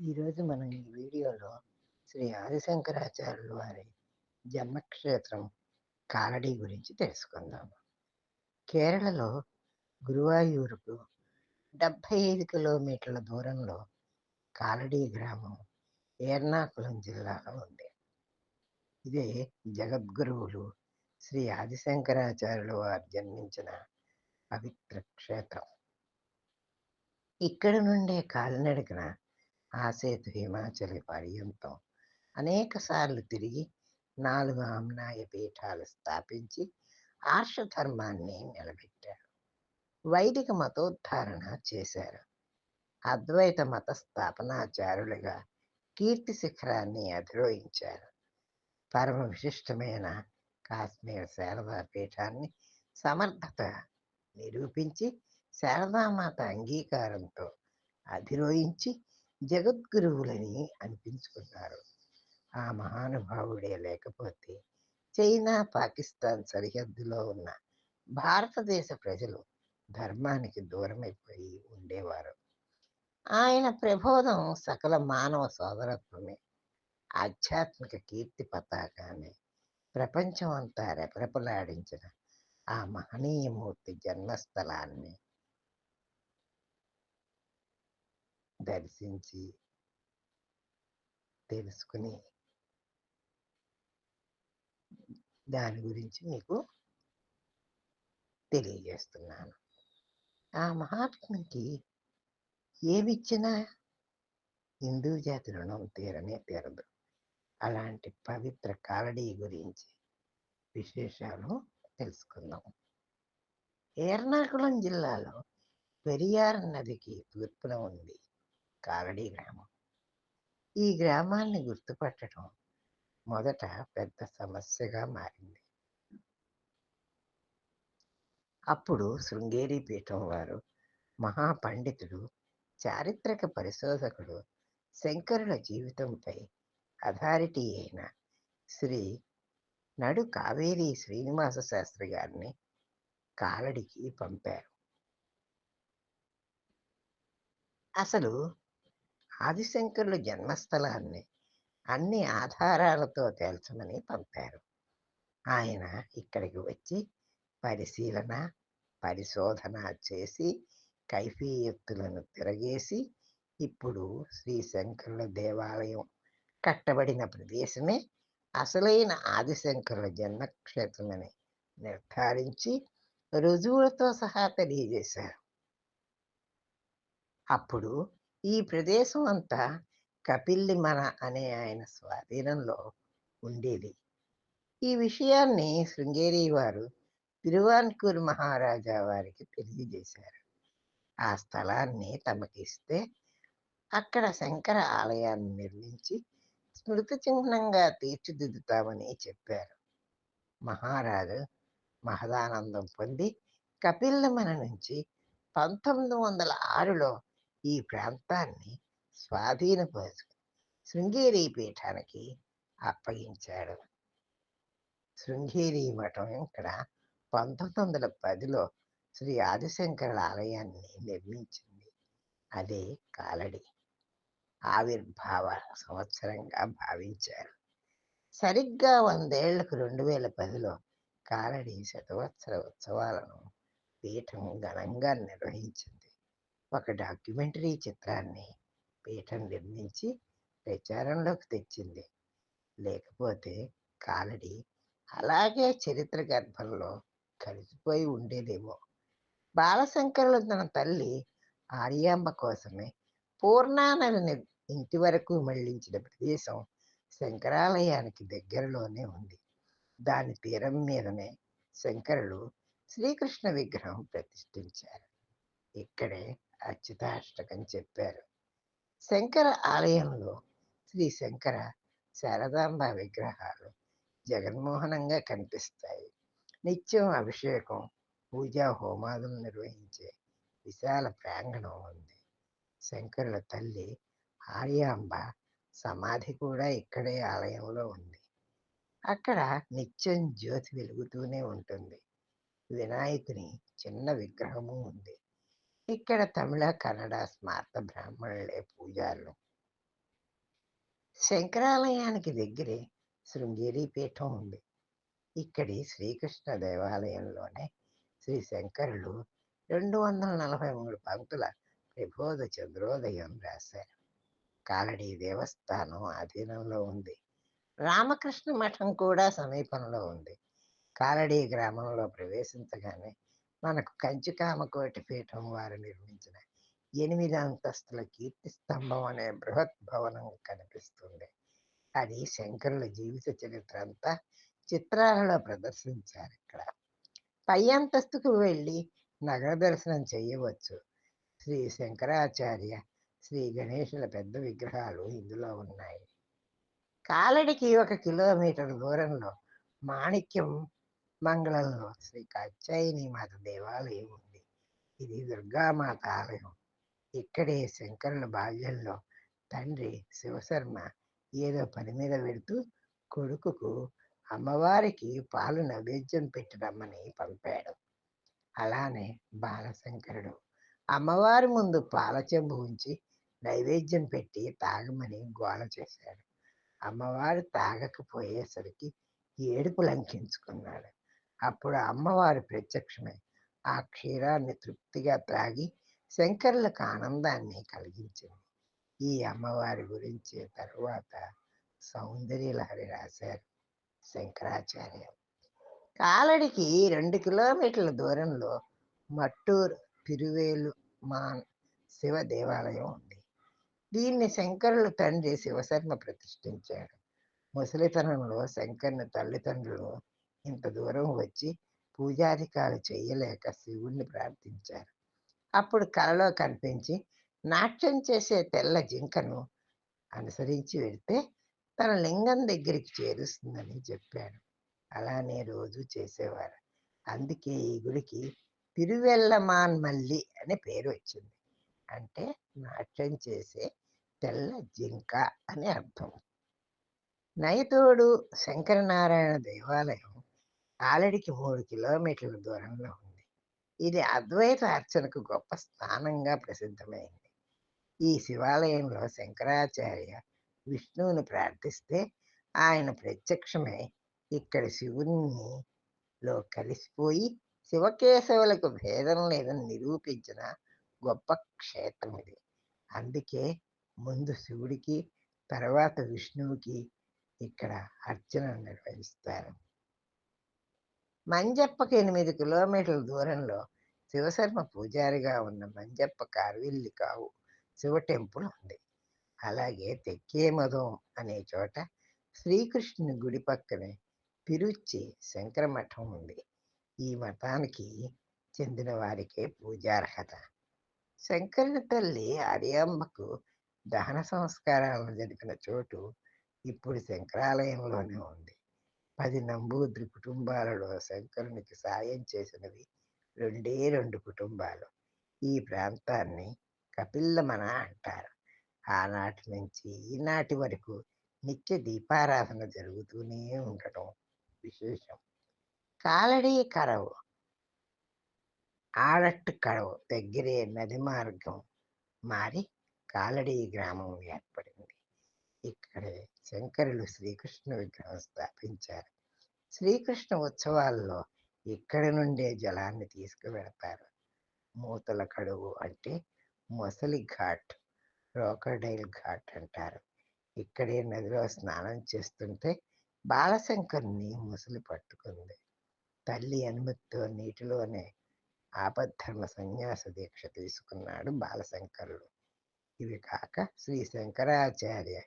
ఈరోజు మనం ఈ వీడియోలో శ్రీ ఆదిశంకరాచార్యులు వారి జన్మక్షేత్రం కాలడి గురించి తెలుసుకుందాం. కేరళలో గురువాయూరుకు డెబ్భై ఐదు కిలోమీటర్ల దూరంలో కాలడి గ్రామం ఎర్నాకుళం జిల్లాలో ఉంది. ఇదే జగద్గురువులు శ్రీ ఆదిశంకరాచార్యులు వారు జన్మించిన పవిత్ర క్షేత్రం. ఇక్కడ నుండే కాలినడకన ఆసేతు హిమాచలి పర్యంతం అనేకసార్లు తిరిగి నాలుగు ఆమ్నాయ పీఠాలు స్థాపించి ఆర్షధర్మాన్ని నిలబెట్టారు వైదిక మతోద్ధారణ చేశారు. అద్వైత మత స్థాపనాచారులుగా కీర్తి శిఖరాన్ని అధిరోహించారు. పరమ విశిష్టమైన కాశ్మీర్ శారదా పీఠాన్ని సమర్థత నిరూపించి శారదామాత అంగీకారంతో అధిరోహించి జగద్గురువులని అనిపించుకున్నారు. ఆ మహానుభావుడే లేకపోతే చైనా పాకిస్తాన్ సరిహద్దులో ఉన్న భారతదేశ ప్రజలు ధర్మానికి దూరమైపోయి ఉండేవారు. ఆయన ప్రబోధం సకల మానవ సోదరత్వమే ఆధ్యాత్మిక కీర్తి పతాకాన్ని ప్రపంచం అంతా రెపరెపలాడించిన ఆ మహనీయమూర్తి జన్మస్థలాన్ని దర్శించి తెలుసుకుని దాని గురించి మీకు తెలియజేస్తున్నాను. ఆ మహాత్మునికి ఏమిచ్చినా హిందూ జాతి రుణం తీరనే తీరదు. అలాంటి పవిత్ర కాలడీ గురించి విశేషాలు తెలుసుకుందాం. ఎర్నాకుళం జిల్లాలో పెరియార్ నదికి తూర్పున ఉంది. కాలడీ గ్రామం. ఈ గ్రామాన్ని గుర్తుపట్టడం మొదట పెద్ద సమస్యగా మారింది. అప్పుడు శృంగేరి పీఠం వారు మహాపండితుడు చారిత్రక పరిశోధకుడు శంకరుల జీవితంపై అథారిటీ అయిన శ్రీ నడు కావేరి శ్రీనివాస శాస్త్రి గారిని కాలడికి పంపారు. అసలు ఆదిశంకరుల జన్మస్థలాన్ని అన్ని ఆధారాలతో తేల్చమని పంపారు. ఆయన ఇక్కడికి వచ్చి పరిశీలన పరిశోధన చేసి కైఫీయత్తులను తిరగేసి ఇప్పుడు శ్రీ శంకరుల దేవాలయం కట్టబడిన ప్రదేశమే అసలైన ఆదిశంకరుల జన్మక్షేత్రమని నిర్ధారించి రుజువులతో సహా తెలియజేశారు. అప్పుడు ఈ ప్రదేశం అంతా కపిల్లిమన అనే ఆయన స్వాధీనంలో ఉండేది. ఈ విషయాన్ని శృంగేరి వారు తిరువాన్కూరు మహారాజా వారికి తెలియజేశారు. ఆ స్థలాన్ని తమకిస్తే అక్కడ శంకర ఆలయాన్ని నిర్మించి స్మృతి చిహ్నంగా తీర్చిదిద్దుతామని చెప్పారు. మహారాజు మహదానందం పొంది కపిల్లమన నుంచి పంతొమ్మిది వందల ఆరులో ఈ ప్రాంతాన్ని స్వాధీనపరుచుకుని శృంగేరి పీఠానికి అప్పగించాడు. శృంగేరి మఠం ఇక్కడ పంతొమ్మిది వందల పదిలో శ్రీ ఆదిశంకరుల ఆలయాన్ని నిర్మించింది. అదే కాలడి ఆవిర్భావ సంవత్సరంగా భావించారు. సరిగ్గా వందేళ్ళకు రెండు వేల పదిలో కాలడి శతవత్సర ఉత్సవాలను పీఠం ఘనంగా నిర్వహించింది. ఒక డాక్యుమెంటరీ చిత్రాన్ని పీఠం నిర్మించి ప్రచారంలోకి తెచ్చింది. లేకపోతే కాలడి అలాగే చరిత్ర గర్భంలో కలిసిపోయి ఉండేదేమో. బాలశంకరులు తన తల్లి ఆర్యాంబ కోసమే పూర్ణానదిని ఇంటి వరకు మళ్ళించిన ప్రదేశం శంకరాలయానికి దగ్గరలోనే ఉంది. దాని తీరం మీదనే శంకరులు శ్రీకృష్ణ విగ్రహం ప్రతిష్ఠించారు. ఇక్కడే అచ్యుతాష్టకం చెప్పారు. శంకర ఆలయంలో శ్రీ శంకర శారదాంబ విగ్రహాలు జగన్మోహనంగా కనిపిస్తాయి. నిత్యం అభిషేకం పూజా హోమాదులు నిర్వహించే విశాల ప్రాంగణం ఉంది. శంకరుల తల్లి ఆర్యాంబ సమాధి కూడా ఇక్కడే ఆలయంలో ఉంది. అక్కడ నిత్యం జ్యోతి వెలుగుతూనే ఉంటుంది. వినాయకుని చిన్న విగ్రహము ఉంది. ఇక్కడ తమిళ కన్నడ స్మార్త బ్రాహ్మణులే పూజారులు. శంకరాలయానికి దగ్గరే శృంగేరి పీఠం ఉంది. ఇక్కడి శ్రీకృష్ణ దేవాలయంలోనే శ్రీ శంకరులు రెండు వందల నలభై మూడు పంక్తుల ప్రబోధ చంద్రోదయం రాశారు. కాలడీ దేవస్థానం ఆధీనంలో ఉంది. రామకృష్ణ మఠం కూడా సమీపంలో ఉంది. కాలడీ గ్రామంలో ప్రవేశించగానే మనకు కంచికామకోటి పీఠం వారు నిర్మించిన ఎనిమిది అంతస్తుల కీర్తి స్తంభం అనే బృహత్ భవనం కనిపిస్తుంది. అది శంకరుల జీవిత చరిత్ర అంతా చిత్రాలలో ప్రదర్శించారు ఇక్కడ. పై అంతస్తుకు వెళ్ళి నగర దర్శనం చేయవచ్చు. శ్రీ శంకరాచార్య శ్రీ గణేశుల పెద్ద విగ్రహాలు ఇందులో ఉన్నాయి. కాలడికి ఒక కిలోమీటర్ దూరంలో మాణిక్యం మంగళంలో శ్రీ కాత్యాయని మాత దేవాలయం ఉంది ఇది దుర్గామాత ఆలయం. ఇక్కడే శంకరుల బాల్యంలో తండ్రి శివశర్మ ఏదో పని మీద వెళుతూ కొడుకుకు అమ్మవారికి పాలు నైవేద్యం పెట్టడమ్మని పంపాడు. అలానే బాలశంకరుడు అమ్మవారి ముందు పాల చెంబు ఉంచి నైవేద్యం పెట్టి తాగమని గోల చేశాడు. అమ్మవారు తాగకపోయేసరికి ఏడుపు లంకించుకున్నాడు. అప్పుడు అమ్మవారు ప్రత్యక్షమై ఆ క్షీరాన్ని తృప్తిగా త్రాగి శంకరులకు ఆనందాన్ని కలిగించింది. ఈ అమ్మవారి గురించి తరువాత సౌందర్యలహరి రాశారు శంకరాచార్య కాలడికి రెండు కిలోమీటర్ల దూరంలో మట్టూరు తిరువేలు మాన్ శివ దేవాలయం ఉంది. దీన్ని శంకరుల తండ్రి శివశర్మ ప్రతిష్ఠించాడు. ముసలితనంలో శంకర్ని తల్లిదండ్రులు ఇంత దూరం వచ్చి పూజాధికాలు చేయలేక శివుణ్ణి ప్రార్థించారు. అప్పుడు కలలో కనిపించి నాట్యం చేసే తెల్ల జింకను అనుసరించి వెళ్తే తన లింగం దగ్గరికి చేరుస్తుందని చెప్పాడు. అలానే రోజు చేసేవారు. అందుకే ఈ గుడికి తిరువెల్లమాన్ మల్లి అనే పేరు వచ్చింది. అంటే నాట్యం చేసే తెల్ల జింక అని అర్థం. నయతోడు శంకరనారాయణ దేవాలయం ఆలడికి మూడు కిలోమీటర్ల దూరంలో ఉంది. ఇది అద్వైత అర్చనకు గొప్ప స్థానంగా ప్రసిద్ధమైంది. ఈ శివాలయంలో శంకరాచార్య విష్ణువుని ప్రార్థిస్తే ఆయన ప్రత్యక్షమై ఇక్కడ శివుణ్ణి లో కలిసిపోయి శివకేశవులకు భేదం లేదని నిరూపించిన గొప్ప క్షేత్రం ఇది అందుకే ముందు శివుడికి తర్వాత విష్ణువుకి ఇక్కడ అర్చన నిర్వహిస్తారు. మంజప్పకి ఎనిమిది కిలోమీటర్ల దూరంలో శివశర్మ పూజారిగా ఉన్న మంజప్ప కార్విల్లి కావు శివ టెంపుల్ ఉంది. అలాగే తెక్కేమదం అనే చోట శ్రీకృష్ణుని గుడి పక్కనే పిరుచ్చి శంకర మఠం ఉంది. ఈ మఠానికి చెందిన వారికే పూజార్హత. శంకరుని తల్లి అరియాంబకు దహన సంస్కారాలను జరిపిన చోటు ఇప్పుడు శంకరాలయంలోనే ఉంది. పది నంబూద్రి కుటుంబాలలో శంకరునికి సాయం చేసినవి రెండే రెండు కుటుంబాలు. ఈ ప్రాంతాన్ని కపిల్లమన అంటారు. ఆనాటి నుంచి ఈనాటి వరకు నిత్య దీపారాధన జరుగుతూనే ఉండటం విశేషం. కాలడీ కరవు. ఆడట్టు కడవు దగ్గరే నది మార్గం మారి కాలడీ గ్రామం ఏర్పడింది. ఇక్కడే శంకరులు శ్రీకృష్ణ విగ్రహం స్థాపించారు. శ్రీకృష్ణ ఉత్సవాల్లో ఇక్కడి నుండే జలాన్ని తీసుకువెడతారు. మూతల కడువు అంటే మొసలి ఘాట్ క్రోకడైల్ ఘాట్ అంటారు. ఇక్కడే నదిలో స్నానం చేస్తుంటే బాలశంకర్ని ముసలి పట్టుకుంది. తల్లి అనుమతితో నీటిలోనే ఆపద్ధర్మ సన్యాస దీక్ష తీసుకున్నాడు బాలశంకరుడు. ఇవి కాక Shri Shankaracharya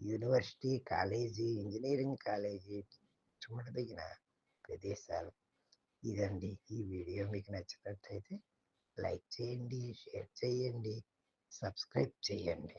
university college engineering college చూడదగిన ప్రదేశాలు ఇదండి. ఈ వీడియో మీకు నచ్చినట్టయితే లైక్ చేయండి షేర్ చేయండి సబ్స్క్రైబ్ చేయండి.